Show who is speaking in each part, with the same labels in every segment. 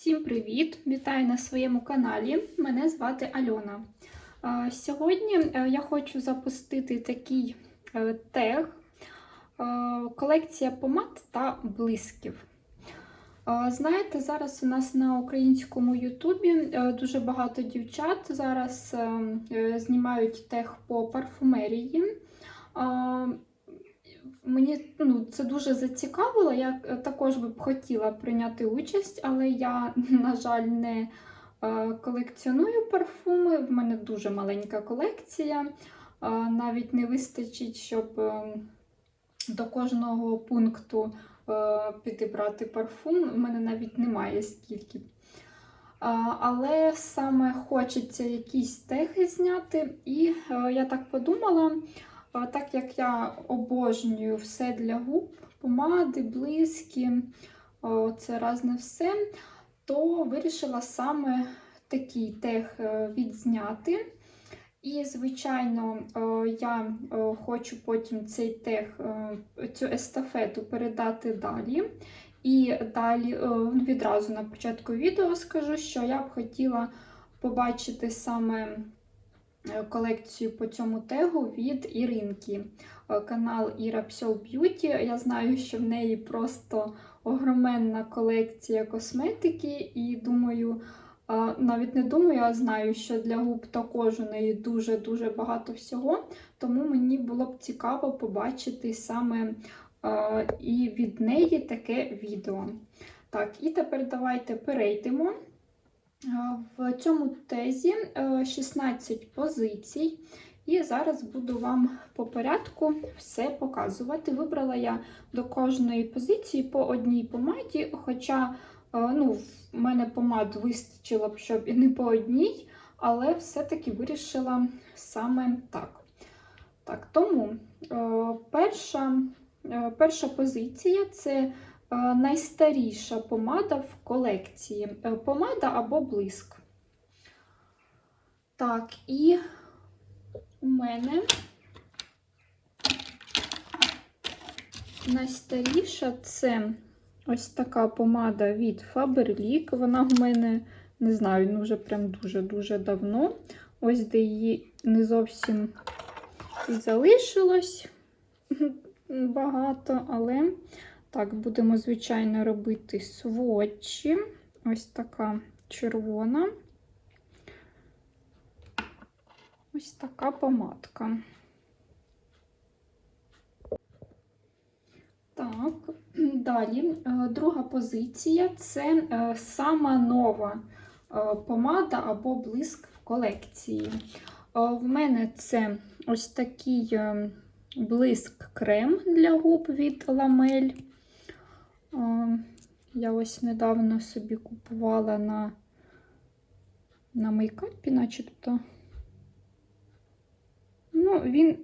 Speaker 1: Всім привіт! Вітаю на своєму каналі. Мене звати Альона. Сьогодні е, я хочу запустити такий е, тег е, колекція помад та блисків. Знаєте, зараз у нас на українському Ютубі дуже багато дівчат зараз е, е, знімають тег по парфумерії. Мені ну, це дуже зацікавило. Я е, також би б хотіла прийняти участь, але я, на жаль, не е, колекціоную парфуми. В мене дуже маленька колекція. Е, Навіть не вистачить, щоб до кожного пункту е, підібрати парфум. У мене навіть немає скільки. Але саме хочеться якісь теги зняти, і я так подумала. Так як я обожнюю все для губ, помади, блиски, це різне все, то вирішила саме такий тег е, відзняти. І, звичайно, я хочу потім цей тег, е, цю естафету передати далі. І далі відразу на початку відео скажу, що я б хотіла побачити саме колекцію по цьому тегу від Іринки. Е, Канал Іра Псьол Б'юті. Я знаю, що в неї просто огроменна колекція косметики, і думаю, е, навіть не думаю, а знаю, що для губ також у неї дуже-дуже багато всього. Тому мені було б цікаво побачити саме е, і від неї таке відео. Так, і тепер давайте перейдемо. Е, В цьому тезі е, 16 позицій, і зараз буду вам по порядку все показувати. Вибрала я до кожної позиції по одній помаді, хоча е, ну, в мене помад вистачило б, щоб і не по одній, але все-таки вирішила саме так. Так, Тому е, перша, е, перша позиція це Е, найстаріша помада в колекції. Е, Помада або блиск. Так, і у мене найстаріша це ось така помада від Faberlic. Вона в мене, не знаю, ну вже прям дуже-дуже давно. Ось де її не зовсім залишилось багато, але. Так, будемо, звичайно, робити сводчі. Ось така червона. Ось така помадка. Так, далі е, друга позиція це е, сама нова е, помада або блиск в колекції. В мене це ось такий блиск крем для губ від ламель. Я ось недавно собі купувала на на мейкапі, начебто. Ну, він,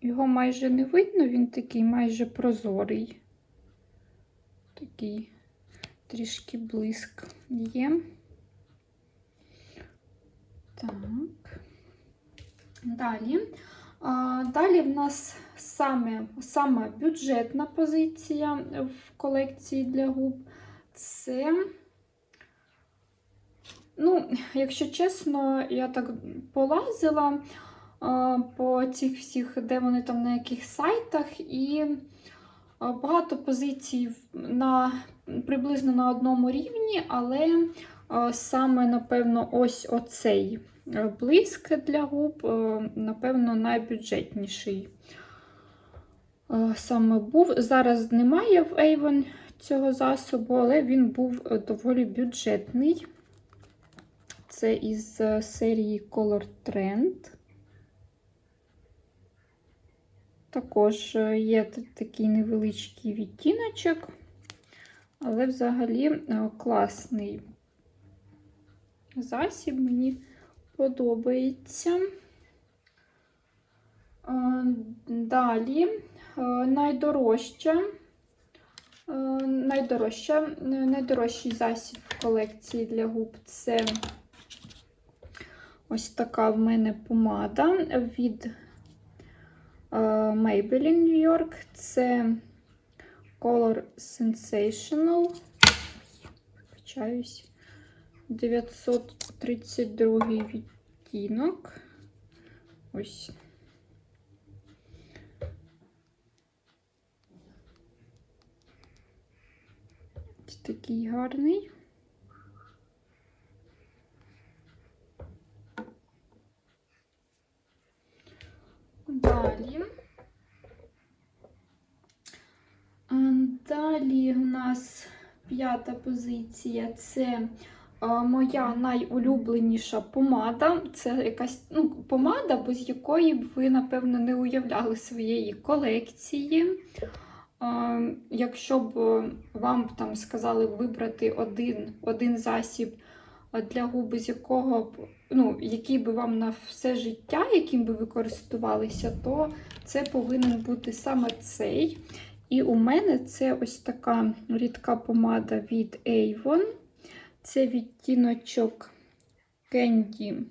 Speaker 1: його майже не видно, він такий майже прозорий. Такий трішки блиск є. Так. Далі. Далі в нас саме, саме бюджетна позиція в колекції для губ. Це, ну, якщо чесно, я так полазила по цих всіх, де вони там на яких сайтах, і багато позицій на, приблизно на одному рівні, але саме, напевно, ось оцей. Блиск для губ, напевно, найбюджетніший саме був. Зараз немає в Avon цього засобу, але він був доволі бюджетний. Це із серії Color Trend. Також є такий невеличкий відтіночок, але взагалі класний засіб мені подобається. Далі найдорожча, найдорожча, найдорожчий засіб в колекції для губ це ось така в мене помада від Maybelline New York. Це Color Sensational. Вибачаюсь. 932 відтінок. Ось. Ось такий гарний. Далі. А, Далі у нас п'ята позиція це моя найулюбленіша помада. Це якась ну, помада, без якої б ви, напевно, не уявляли своєї колекції. Якщо б вам там сказали вибрати один, один засіб для губи, з якого ну, який би вам на все життя, яким би ви користувалися, то це повинен бути саме цей. І у мене це ось така рідка помада від Avon. Це відтіночок Candy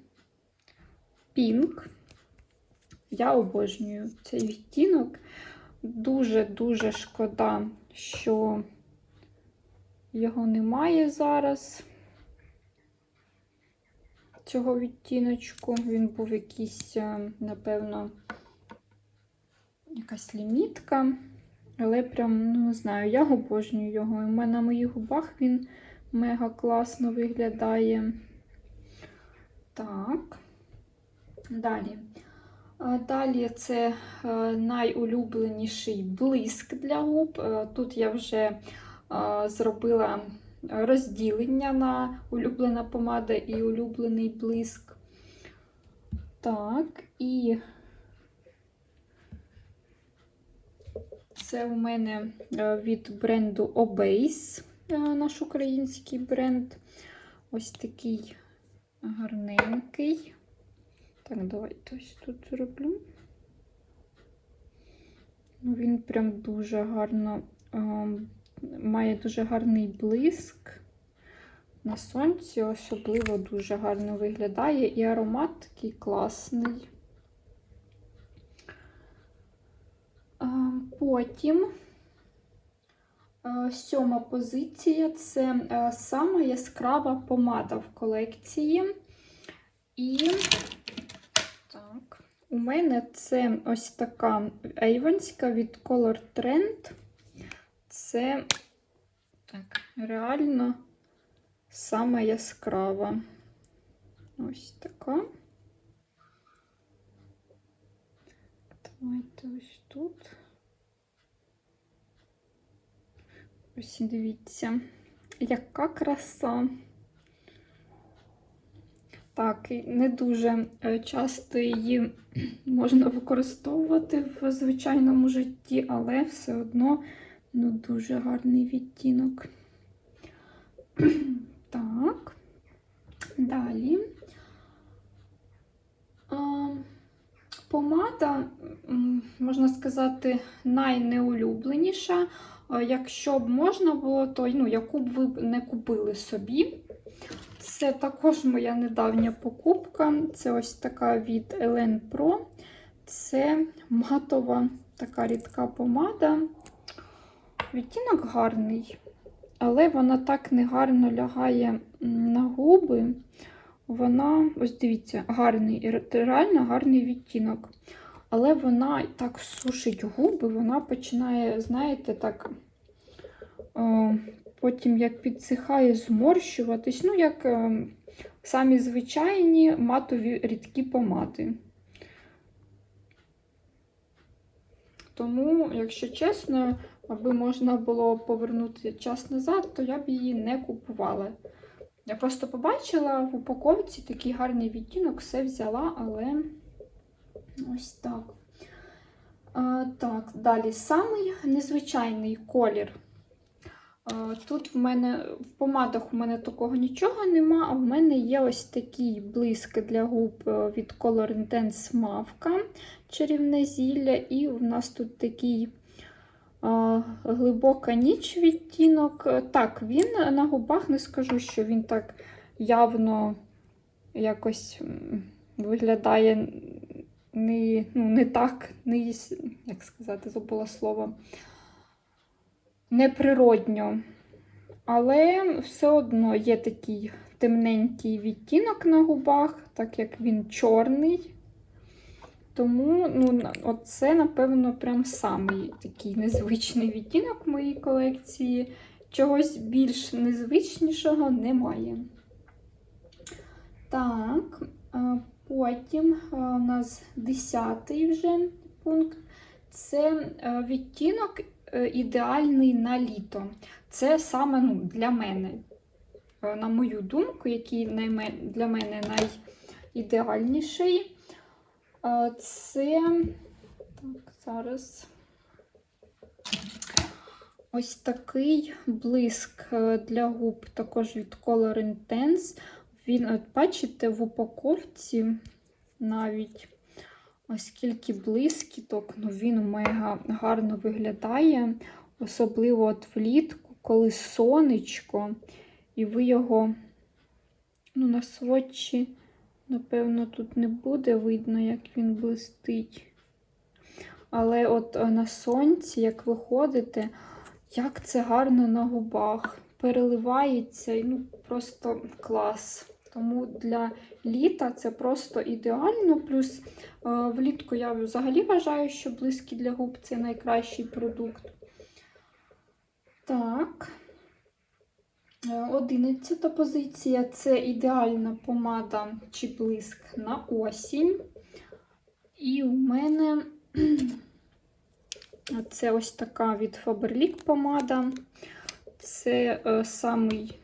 Speaker 1: Pink. Я обожнюю цей відтінок. Дуже-дуже шкода, що його немає зараз. Цього відтіночку. Він був якийсь, е, напевно, якась лімітка. Але прям, ну не знаю, я обожнюю його. Мене на моїх губах він мега класно виглядає. Так. Далі. Далі це е, найулюбленіший блиск для губ. Е, Тут я вже е, зробила розділення на улюблена помада і улюблений блиск. Так, і Це у мене від бренду Obase, наш український бренд. Ось такий гарненький. Так, давайте ось тут зроблю. Ну, Він прям дуже гарно має дуже гарний блиск. На сонці особливо дуже гарно виглядає, і аромат такий класний. Потім сьома позиція це сама яскрава помада в колекції. І так, у мене це ось така ейвонська від Color Trend. Це так, реально сама яскрава. Ось така. Давайте ось тут. Ось дивіться, яка краса. Так, не дуже е, часто її можна використовувати в звичайному житті, але все одно ну, дуже гарний відтінок. Так, далі. Помада, можна сказати, найнеулюбленіша. Якщо б можна було, то ну, яку б ви не купили собі. Це також моя недавня покупка. Це ось така від Elen Pro. Це матова така рідка помада. Відтінок гарний, але вона так негарно лягає на губи. Вона, ось дивіться, гарний, реально гарний відтінок. Але вона так сушить губи, вона починає, знаєте, так, о, потім як підсихає, зморщуватись. Ну, як о, самі звичайні матові рідкі помади. Тому, якщо чесно, аби можна було повернути час назад, то я б її не купувала. Я просто побачила в упаковці такий гарний відтінок, все взяла, але ось так. А, Так, далі самий незвичайний колір. А, Тут в мене в помадах у мене такого нічого нема, а в мене є ось такий блиск для губ е, від Color Intense Мавка чарівне зілля, і в нас тут такий глибока ніч відтінок. Так, він на губах не скажу, що він так явно якось виглядає не ну, не так, не, як сказати, забула слово, неприродньо. Але все одно є такий темненький відтінок на губах, так як він чорний. Тому ну, оце, напевно, прям самий такий незвичний відтінок в моїй колекції. Чогось більш незвичнішого немає. Так, е, потім е, у нас 10 вже пункт. Це е, відтінок ідеальний на літо. Це саме ну, для мене, на мою думку, який для мене найідеальніший. Це так, зараз ось такий блиск е, для губ, також від Color Intense. Він, от бачите, в упаковці навіть оскільки блискіток, ну він мега гарно виглядає, особливо от влітку, коли сонечко, і ви його ну, на сводчі, напевно, тут не буде видно, як він блистить. Але от е, на сонці, як ви ходите, як це гарно на губах, переливається, і, ну просто клас. Тому для літа це просто ідеально. Плюс е, влітку я взагалі вважаю, що близький для губ це найкращий продукт. Так. Одинадцята позиція це ідеальна помада чи блиск на осінь. І у мене це ось така від Faberlic помада. Це е, самий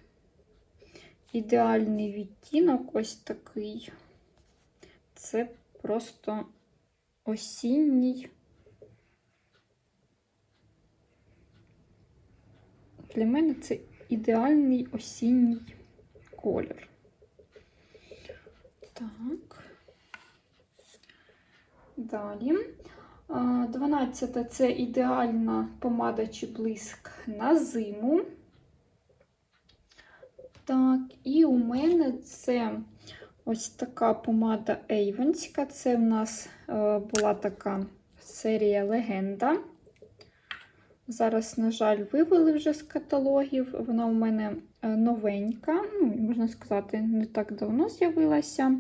Speaker 1: ідеальний відтінок, ось такий. Це просто осінній. Для мене це ідеальний осінній колір. Так. Далі. 12 це ідеальна помада чи блиск на зиму. Так, і у мене це ось така помада Ейвонська. Це в нас е, була така серія Легенда. Зараз, на жаль, вивели вже з каталогів. Вона у мене е, новенька, ну, можна сказати, не так давно з'явилася,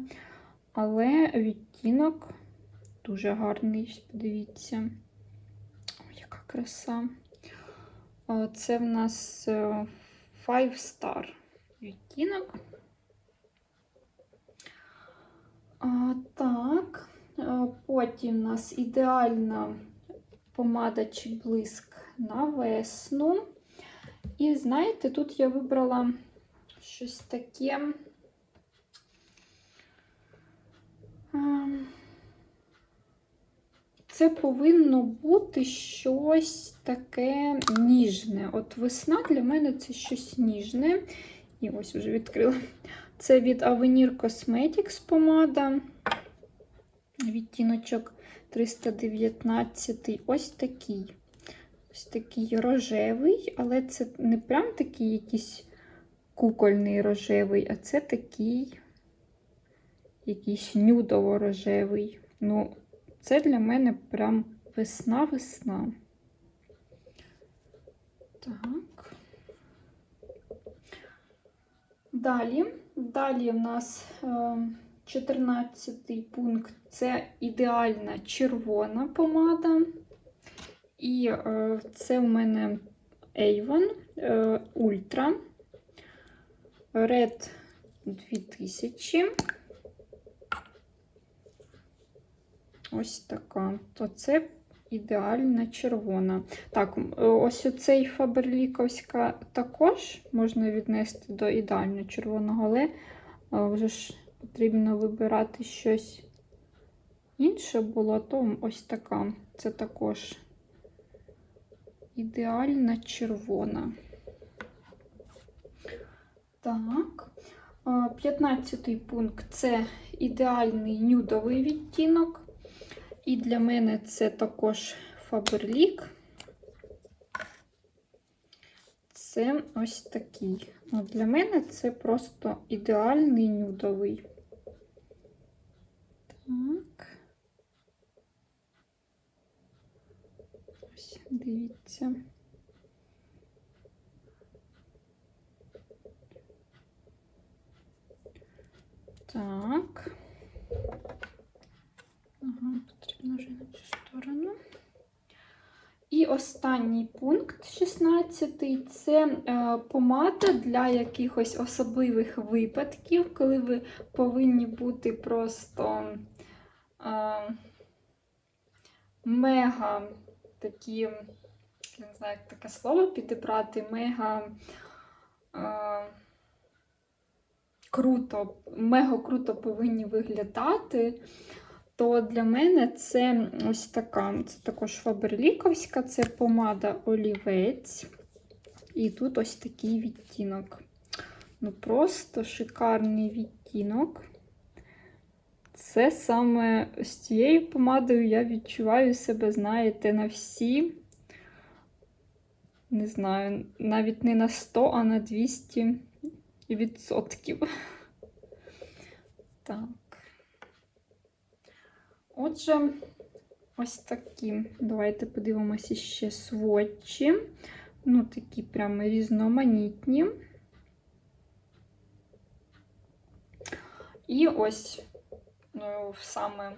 Speaker 1: але відтінок дуже гарний, подивіться. Ой, яка краса. Е, Це в нас е, Five Star відтінок. А, так, потім у нас ідеальна помада чи блиск на весну. І знаєте, тут я вибрала щось таке. Це повинно бути щось таке ніжне. От весна для мене це щось ніжне. І ось вже відкрила. Це від Avenir Cosmetics помада. Відтіночок 319. Ось такий. Ось такий рожевий, але це не прям такий якийсь кукольний рожевий, а це такий якийсь нюдово-рожевий. Ну, це для мене прям весна-весна. Так. Далі, далі в нас е, 14 пункт це ідеальна червона помада. І е, це в мене Avon е, Ultra Red 2000. Ось така. То це ідеальна червона. Так, е, ось оцей фаберліковська також можна віднести до ідеально червоного, але вже ж потрібно вибирати щось інше було, то ось така. Це також ідеальна червона. Так. 15 пункт це ідеальний нюдовий відтінок. І для мене це також Faberlic. Це ось такий. Ну, для мене це просто ідеальний нюдовий. подобається. Так. Ага, потрібно вже на цю сторону. І останній пункт 16 це е, помада для якихось особливих випадків, коли ви повинні бути просто ем, мега такі я не знаю, як таке слово підібрати, мега е, круто, мега круто повинні виглядати. То для мене це ось така, це також фаберліковська, це помада олівець. І тут ось такий відтінок. Ну, просто шикарний відтінок. Це саме з цією помадою я відчуваю себе, знаєте, на всі, не знаю, навіть не на 100, а на 200 відсотків. Так. Отже, ось такі. Давайте подивимося ще сводчі. Ну, такі прямо різноманітні. І ось ну, саме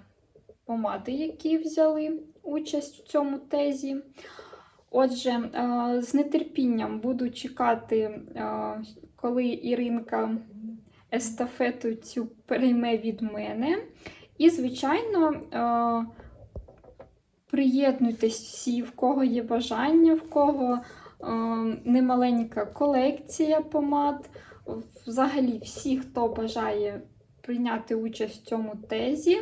Speaker 1: помади, які взяли участь у цьому тезі. Отже, е, з нетерпінням буду чекати, е, коли Іринка естафету цю перейме від мене. І, звичайно, е, приєднуйтесь всі, в кого є бажання, в кого немаленька колекція помад. Взагалі, всі, хто бажає прийняти участь в цьому тезі,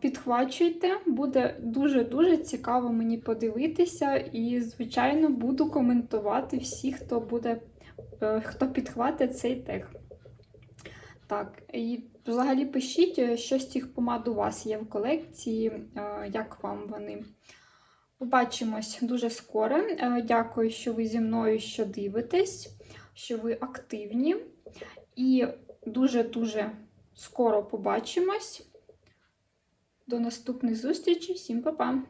Speaker 1: підхвачуйте, буде дуже-дуже цікаво мені подивитися. І, звичайно, буду коментувати всі, хто буде, е, хто підхватить цей тег. Так, і взагалі пишіть, е, що з цих помад у вас є в колекції, е, як вам вони. Побачимось дуже скоро. Е, Дякую, що ви зі мною що дивитесь, що ви активні. І дуже-дуже скоро побачимось. До наступних зустрічей. Всім па-па!